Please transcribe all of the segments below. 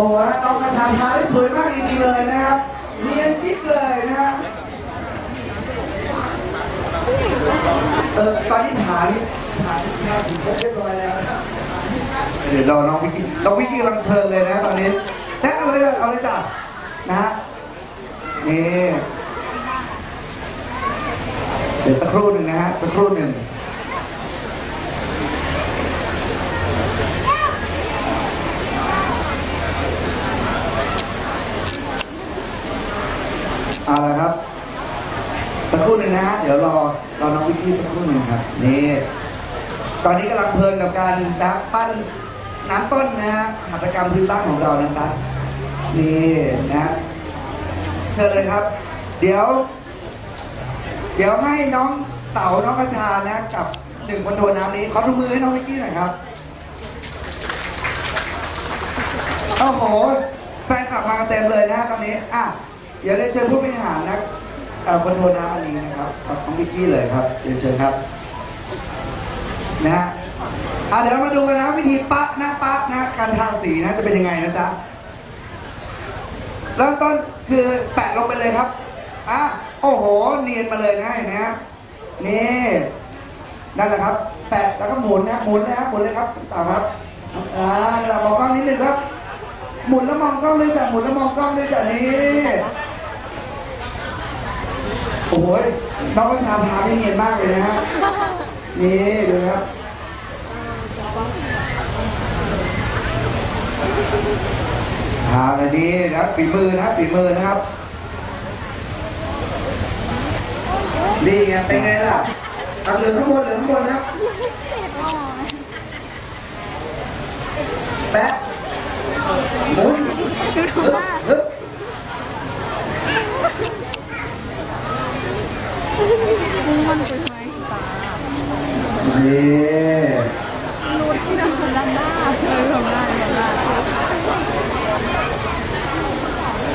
อ้โหน้องกระชาพาได้สวยมากจริงๆเลยนะครับ เนียนจิ๊บเลยนะฮะเออตอนนี้ฐานฐานแค่ถึงครบเรียบร้อยแล้วนะครับเดี๋ยวรอน้องวิกกี้น้องวิกกี้กำลังเพลินเลยนะตอนนี้นะเอาเลยเอาเลยจ้ะนะฮะนี่เดี๋ยวสักครู่หนึ่งนะฮะสักครู่หนึ่ง เอาละครับ สักครู่หนึ่งนะฮะ เดี๋ยวรอรอน้องวิกกี้สักครู่หนึ่งครับ นี่ ตอนนี้กำลังเพลินกับการนะปั้นน้ำต้นนะฮะหัตถกรรมพื้นบ้านของเรานะจ๊ะนี่นะฮะเชิญเลยครับ เดี๋ยว เดี๋ยวให้น้องเต๋าน้องกระชานะกับหนึ่งคนโดนน้ำนี้ ขอทุกมือให้น้องวิกกี้หน่อยครับโอ้โหแฟนคลับมากันเต็มเลยนะฮะตอนนี้ อะ เดี๋ยวเรียนเชิญผู้บริหารนะเอ่อคนโทรน้ำอันนี้นะครับกับน้องวิกกี้เลยครับเรียนเชิญครับนะฮะเดี๋ยวเรามาดูกันนะวิธีปะนะปะนะการทาสีนะจะเป็นยังไงนะจ๊ะเริ่มต้นคือแปะลงไปเลยครับอะโอ้โห เนียนมาเลยนะเห็นไหมฮะนี่นั่นแหละครับ แปะแล้วก็หมุนนะหมุนนะครับหมุนเลยครับต่อครับอ่าเรามองกล้องนิดนึงครับ หมุนแล้วมองกล้องด้วยจ้ะหมุนแล้วมองกล้องด้วยจ้ะนี่ โอ้ยน้องกระชาพาไม่เนียนมากเลยนะฮะ นี่ดูครับทาเลยนี่นะฝีมือนะครับฝีมือนะครับนี่ไงเป็นไงล่ะเอาเหลือข้างบนเหลือข้างบนนะครับแปะหมุนฮึบฮึบ วนไปไหมนี่รูดที่ทำด้านหน้าเออทำได้ทำได้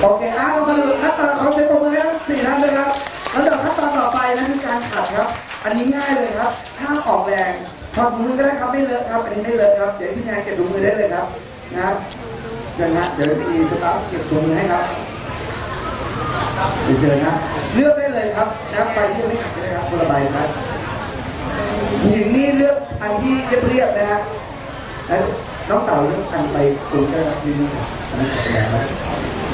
โอเคอะเรามาดูขั้นตอนของเซตตัวมือให้ทั้งสี่ท่านเลยครับแล้วเดี๋ยวขั้นตอนต่อไปนะคือการขัดครับ อันนี้ง่ายเลยครับห้าออกแรงถอดถุงมือก็ได้ครับไม่เลอะครับ อันนี้ไม่เลอะครับ เดี๋ยวที่งานเก็บถุงมือได้เลยครับนะครับเชิญฮะเดี๋ยวพี่สตาฟเก็บถุงมือให้ครับ ไปเจอนะเลือกได้เลยครับนะครับใบที่ยังไม่ขัดก็ได้ครับคนละใบครับหินนี่เลือกอันที่เรียบๆนะฮะแล้วน้องเต่าเลือกอันไปคุณก็ได้ครับที่นี่ครับอันนี้ขัดไปแล้วครับ